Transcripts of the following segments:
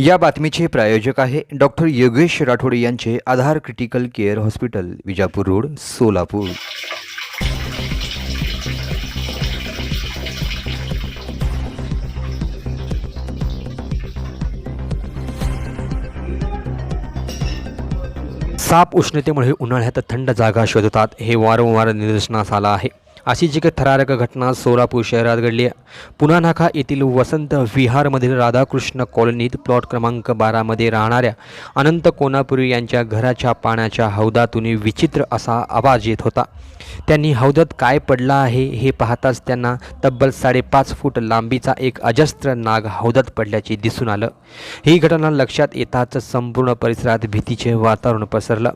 या बातमीचे प्रायोजक आहे डॉक्टर योगेश राठोड यांचे Aadhar critical care hospital Vijapur road Solapur. साप उष्णतेमुळे उन्हाळ्यात थंड जागा शोधतात हे वारंवार निदर्शनास आलं आहे. अशीच एक थरारक घटना सोलापूर शहरात घडली पुन्हा नाका येथील वसंत विहारमधील राधाकृष्ण कॉलनीत प्लॉट क्रमांक बारामध्ये राहणाऱ्या अनंत कोनापुरी यांच्या घराच्या पाण्याच्या हौदातून विचित्र असा आवाज येत होता. त्यांनी हौदात काय पडला आहे हे पाहताच त्यांना तब्बल साडेपाच फूट लांबीचा एक अजस्त्र नाग हौदात पडल्याचे दिसून आलं. ही घटना लक्षात येताच संपूर्ण परिसरात भीतीचे वातावरण पसरलं.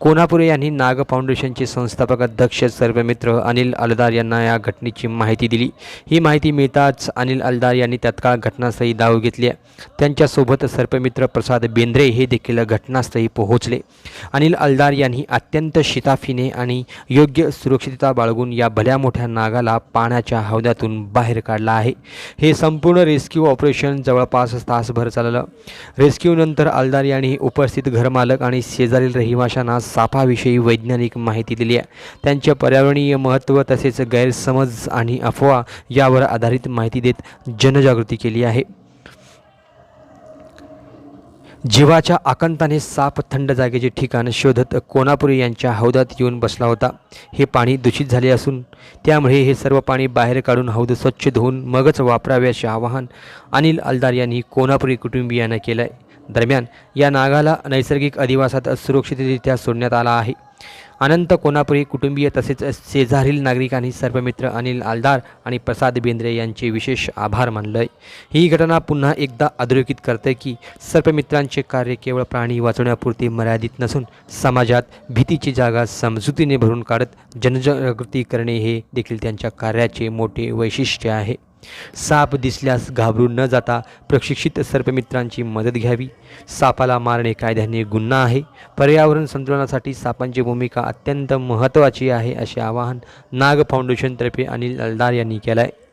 कोनापुरे यांनी नाग फाउंडेशनचे संस्थापक अध्यक्ष सर्वमित्र अनिल अल अलदार यांना या घटनेची माहिती दिली. ही माहिती मिळताच अनिल अलदार यांनी तत्काळ घटनास्थळी धाव घेतली. त्यांच्यासोबत सर्पमित्र प्रसाद बेंद्रे हे देखील घटनास्थळी पोहोचले. अनिल अलदार यांनी अत्यंत शिताफीने आणि योग्य सुरक्षितता बाळगून या भल्या मोठ्या नागाला पाण्याच्या हौद्यातून बाहेर काढला आहे. हे संपूर्ण रेस्क्यू ऑपरेशन जवळपास तासभर चाललं. रेस्क्यूनंतर अलदार यांनी उपस्थित घरमालक आणि शेजारील रहिवाशांना सापाविषयी वैज्ञानिक माहिती दिली आहे. त्यांचे पर्यावरणीय महत्त्व तसेच गैरसमज आणि अफवा यावर आधारित माहिती देत जनजागृती केली आहे. जीवाच्या आकांताने साप थंड जागेचे ठिकाण शोधत कोनापुरी यांच्या हौदात येऊन बसला होता. हे पाणी दूषित झाले असून त्यामुळे हे सर्व पाणी बाहेर काढून हौद स्वच्छ धुवून मगच वापरावे असे आवाहन अनिल अलदार यांनी कोनापुरी कुटुंबियांना केलं आहे दरम्यान या नागाला नैसर्गिक अधिवासात सुरक्षितरित्या सोडण्यात आला आहे. अनंत कोनापुरी कुटुंबीय तसेच शेजारील नागरिकांनी सर्वमित्र अनिल आलदार आणि प्रसाद बेंद्रे यांचे विशेष आभार मानलंय. ही घटना पुन्हा एकदा अधोरेखित करते की सर्पमित्रांचे कार्य केवळ प्राणी वाचवण्यापुरते मर्यादित नसून समाजात भीतीची जागा समजुतीने भरून काढत जनजागृती करणे हे देखील त्यांच्या कार्याचे मोठे वैशिष्ट्य आहे. साप दिसल्यास घाबरून न जाता प्रशिक्षित सर्पमित्रांची मदत घ्यावी. सापाला मारणे कायद्याने गुन्हा आहे. पर्यावरण संतुलनासाठी सापांची भूमिका अत्यंत महत्त्वाची आहे असे आवाहन नाग फाउंडेशनतर्फे अनिल अलदार यांनी केलं आहे